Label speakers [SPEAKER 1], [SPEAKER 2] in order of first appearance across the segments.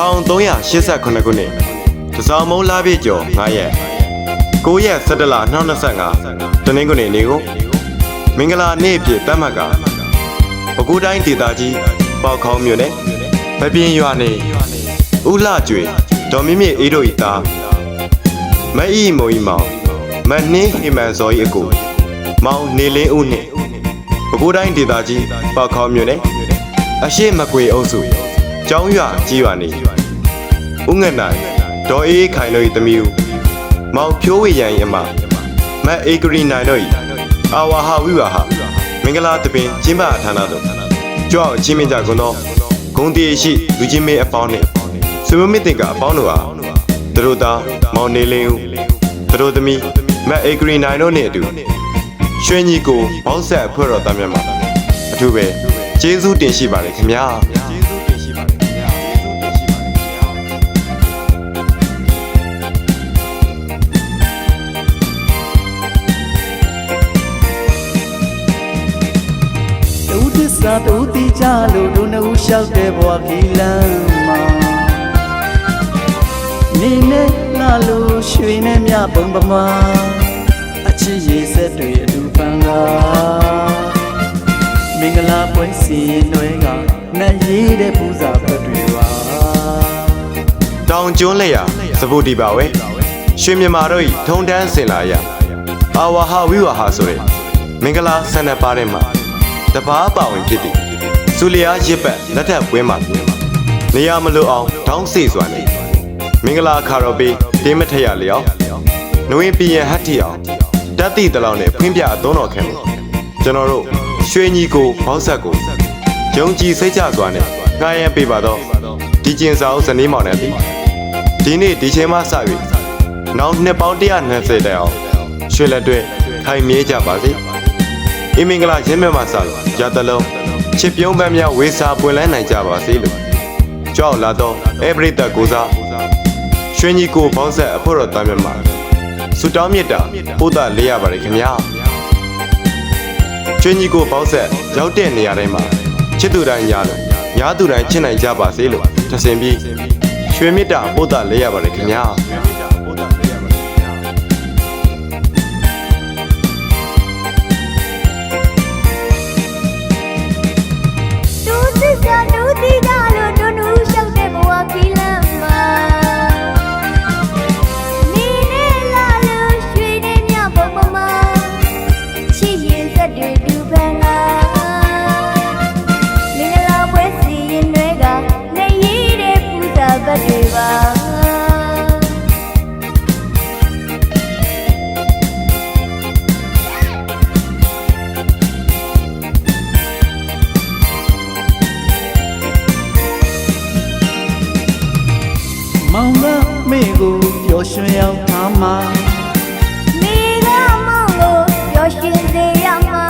[SPEAKER 1] 1389ခုနှစ်တစောင်းမုံလာပြည့်ကျော်9ရက်9ရက်17လ2025တနင်္ဂနွေနေ့ကိုမင်္ဂလာနေ့အဖြစ်တတ်မှတ်ကပဲခူးတိုင်းဒေသကြီးပေါခေါင်းမြို့နယ်ဗပြင်းရွာနေဥလှကျွေဒေါ်မြင့်မြင့်အေးတို့ဤသားမအီမုံဤမောင်မနှင်းဟိမန်စောဤအကိုမောင်နေလင်းဦးနှင့်ပဲခူးတိုင်းဒေသကြီးပေါခေါင်းမြို့နယ်အရှိမကွေအုပ်စု ကျောင်းရွာကြီးရွာနေဦးငတ်နိုင်ဒေါ်အေးခိုင်တို့၏သမီးဦးမောင်ဖြိုးဝေရန်၏အမမတ်အေဂရီနိုင်တို့၏အာဝါဟာဝိဝါဟာမင်္ဂလာတပင်ကျင်းပဌာနသို့ကြွအောင်ချင်းမင်းကြကုန်သောဂုံတီရှိလူချင်းမေအပေါင်းနှင့်ဆွေမမစ်တင်ကအပေါင်းတို့အားသူတို့သားမောင်နေလင်းဦးသူတို့သမီးမတ်အေဂရီနိုင်တို့နှင့်အတူရွှေညီကိုဘောင်းဆက်အဖွဲ့တော်သားများမှာအထူးပဲကျေးဇူးတင်ရှိပါတယ်ခင်ဗျာ
[SPEAKER 2] စ္စာတူတိကြလို့ဒုနှုတ်လျှောက်တဲ့ဘဝခီလမ်းမှာနေနဲ့လာလို့ရွှေနဲ့မြပုံပမာအချစ်ရည်ဆက်တွေအတူပန်ကားမင်္ဂလာပွဲစီရင်တွေကနတ်ရည်တဲ့ပူဇာဘက်တွေပါ
[SPEAKER 1] တောင်ကျွန်းလက်ရသဘုတ်ဒီပါဝဲရွှေမြမာတို့ဤထုံတန်းစင်လာရအာဝါဟာဝိဝါဟာဆိုတဲ့မင်္ဂလာဆန္ဒပါတဲ့မှာ တပားပါဝင်ဖြစ်သည်စူလျာရစ်ပတ်လက်ထပ်ပွဲမှာနေရာမလို့အောင်တောင်းစေစွာနေမင်္ဂလာခါတော်ပေးတင်းမထက်ရလျောက်နဝင်းပြင်းဟတ်တီအောင်တတ်တိတလောင်နဲ့ဖွင့်ပြအသွန်းတော်ခံလို့ကျွန်တော်တို့ရွှေညီကိုဘောက်ဆက်ကိုယုံကြည်စိတ်ချစွာနဲ့ငှားရမ်းပေးပါတော့ဒီကျင်စာအုပ်ဇနီးမောင်နဲ့သည်ဒီနေ့ဒီချိန်မှစ၍နောက်နှစ်ပေါင်း120တိုင်အောင်ရွှေလက်တွေခိုင်မြဲကြပါစေ။ အင်မင်္ဂလာရင်းမြတ်မှစလို့ရတလုံးချစ်ပြုံးပန်းများဝေစာပွင့်လန်းနိုင်ကြပါစေလို့ကြောက်လာတော့အပရိသတ်ကိုစားရွှေညီကိုဘောင်းဆက်အဖို့တော်တမ်းမြတ်မှာဆုတောင်းမြတ်တာပို့တာလေးရပါတယ်ခင်ဗျာရွှေညီကိုဘောင်းဆက်ရောက်တဲ့နေရာတိုင်းမှာချစ်သူတိုင်းညာလို့ညာသူတိုင်းချစ်နိုင်ကြပါစေလို့ထင်စင်ပြီးရွှေမြစ်တာပို့တာလဲရပါတယ်ခင်ဗျာ
[SPEAKER 3] တူသစ္စာ ကိုပျော်ရွှင်
[SPEAKER 2] အောင်ထားမှာ
[SPEAKER 3] မိကမောင်လို့ပျော်ရွှင်စေရမှာ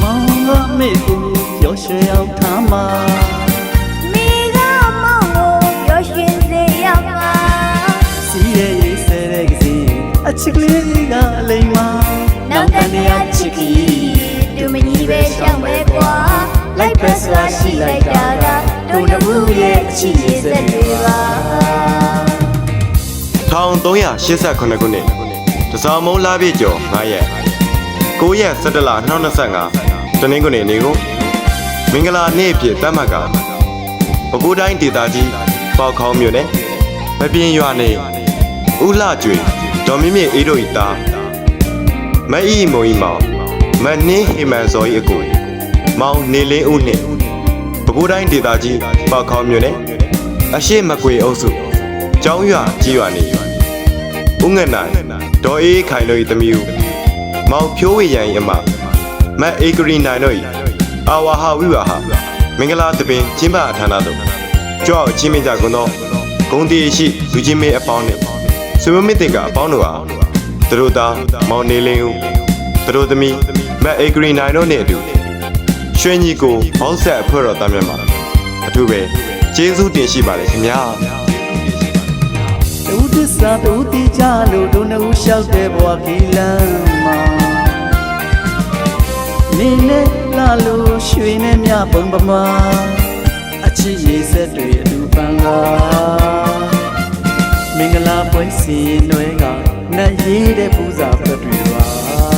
[SPEAKER 2] မောင်ကမေကိုပျော်ရွှင်အောင်ထားမှာ
[SPEAKER 3] မိကမောင်လို့ပျော်ရွှင်စေရမှာ
[SPEAKER 2] စီးရဲ့ရေးဆဲတဲ့ကစီအချစ်ကလေးကအလိမ်မှာ
[SPEAKER 3] နောက်တနေ့အချစ်ကြီးတူမကြီးပဲရှောင်းပဲကွာလိုက်ပဲစွာရှိလိုက်တာကတို့တမှုရဲ့အချစ်ရည်စက်တွေပါ
[SPEAKER 1] 1388ခုနှစ်တစောင်းမုံလာပြည့်ကျော်9ရက်9ရက်17လ2025တနင်္ဂနွေနေ့ကိုမင်္ဂလာနေ့အဖြစ်တတ်မှတ်ကပဲခူးတိုင်းဒေသကြီးပေါခေါင်းမြို့နယ်မပြင်းရွာနေဥလှကျွေဒေါ်မြင့်မြင့်အေးတို့ဤသားမအီမုံဤမောင်မနှင်းဟိမန်စောဤအကိုမောင်နေလင်းဦးနှင့်ပဲခူးတိုင်းဒေသကြီးပေါခေါင်းမြို့နယ်အရှိမကွေအုပ်စုကျောင်းရွာကြီးရွာနေ ဦးငတ်နိုင်ဒေါ်အေးခိုင်တို့၏သမီးဦးမောင်ဖြိုးဝေရန်၏အမမတ်အေဂရီနိုင်တို့၏အာဝါဟာဝိဝါဟာမင်္ဂလာတပင်ကျင်းပဌာနသို့ကြွအောင်ချင်းမင်းကြကုန်သောဂုံတီရှိလူချင်းမေအပေါင်းနှင့်ဆွေမမစ်တင်ကအပေါင်းတို့အားသူတို့သားမောင်နေလင်းဦးသူတို့သမီးမတ်အေဂရီနိုင်တို့နှင့်အတူရွှေညီကိုဘောက်ဆက်အဖွဲ့တော်သားများမှာအထူးပဲကျေးဇူးတင်ရှိပါတယ်ခင်ဗျာ
[SPEAKER 2] တူတ စ္စာတူတိကြလို့ဒုနှုတ်လျှောက်တဲ့ဘဝခီလမ်းမှာနေနဲ့လာလို့ရွှေနဲ့မြပုံပမာအချစ်ရည်ဆက်တွေအတူပန်ကမင်္ဂလာပွဲစီနွဲကနတ်ရည်တဲ့ပူဇာဘက်တွေပါ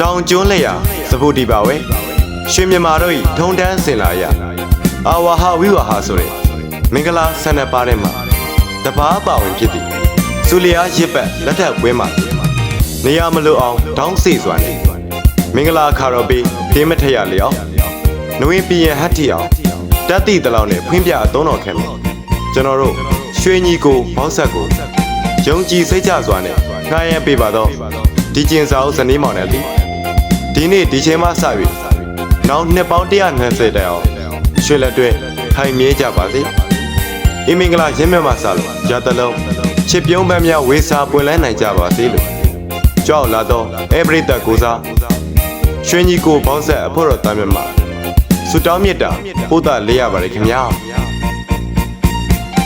[SPEAKER 3] တောင်ကျွန်းလက်ရ
[SPEAKER 1] သဘုတ်ဒီပါဝဲရွှေမြန်မာတို့ဤထုံတန်းစင်လာရအာဝါဟဝိဝါဟာဆိုတဲ့မင်္ဂလာဆန္ဒပါတဲ့မှာတပားပါဝင်ဖြစ်သည်စူလျာရစ်ပတ်လက်ထပ်ပွဲမှာနေရာမလိုအောင်တောင်းစေစွာနေမင်္ဂလာခါတော်ပေးတင်းမထက်ရလျောက်နဝင်းပြင်းဟတ်တီအောင်တတ်တိတလောင်နဲ့ဖွင့်ပြအသုံးတော်ခံမယ်ကျွန်တော်တို့ရွှေညီကိုဘောက်ဆက်ကိုယုံကြည်စိတ်ကြစွာနဲ့ငှားရမ်းပေးပါတော့ဒီကျင်စာအုပ်ဇနီးမောင်နဲ့သည် ဒီနေ့ဒီချိန်မှစပြီနောက်နှစ်ပေါင်း120တိုင်အောင်ရွှေလက်တွဲထိုင်မြဲကြပါစေအင်းမင်္ဂလာရင်းမြတ်မှစလို့ရတလုံးချစ်ပြုံးပန်းများဝေစာပွင့်လန်းနိုင်ကြပါစေလို့ကြောက်လာတော့အပရိသတ်ကိုစားရွှေညီကိုဘောင်းဆက်အဖို့တော်တမ်းမြတ်မှာဆုတောင်းမြတ်တာပို့တာလေးရပါတယ်ခင်ဗျာ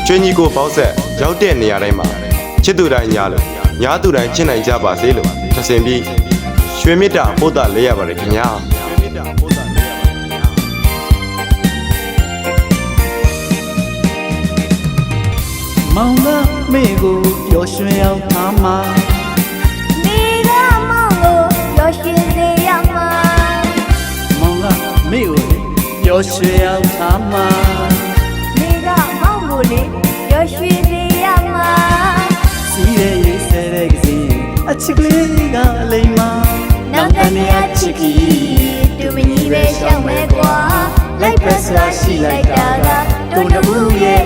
[SPEAKER 1] ရွှေညီကိုဘောင်းဆက်ရောက်တဲ့နေရာတိုင်းမှာချစ်သူတိုင်းညာလို့ညာသူတိုင်းချစ်နိုင်ကြပါစေလို့ထပ်ဆင်ပြီး ရွှေမြစ်တာပို့တာလေးရပါတယ်ခင်ဗျာ
[SPEAKER 2] မောင်ကမေကိုပျော်ရွှင်အောင်ထားမှာ
[SPEAKER 3] မိကမောင်ကိုရောရှင်စေရမှာ
[SPEAKER 2] မောင်ကမေကိုလေပျော်ရွှင်အောင်ထားမှာ
[SPEAKER 3] မိ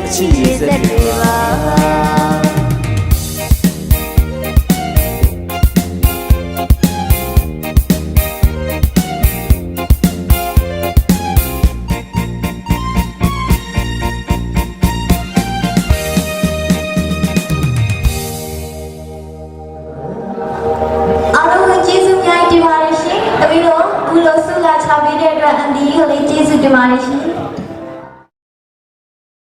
[SPEAKER 3] ရဲ့
[SPEAKER 2] အချစ်
[SPEAKER 3] ရ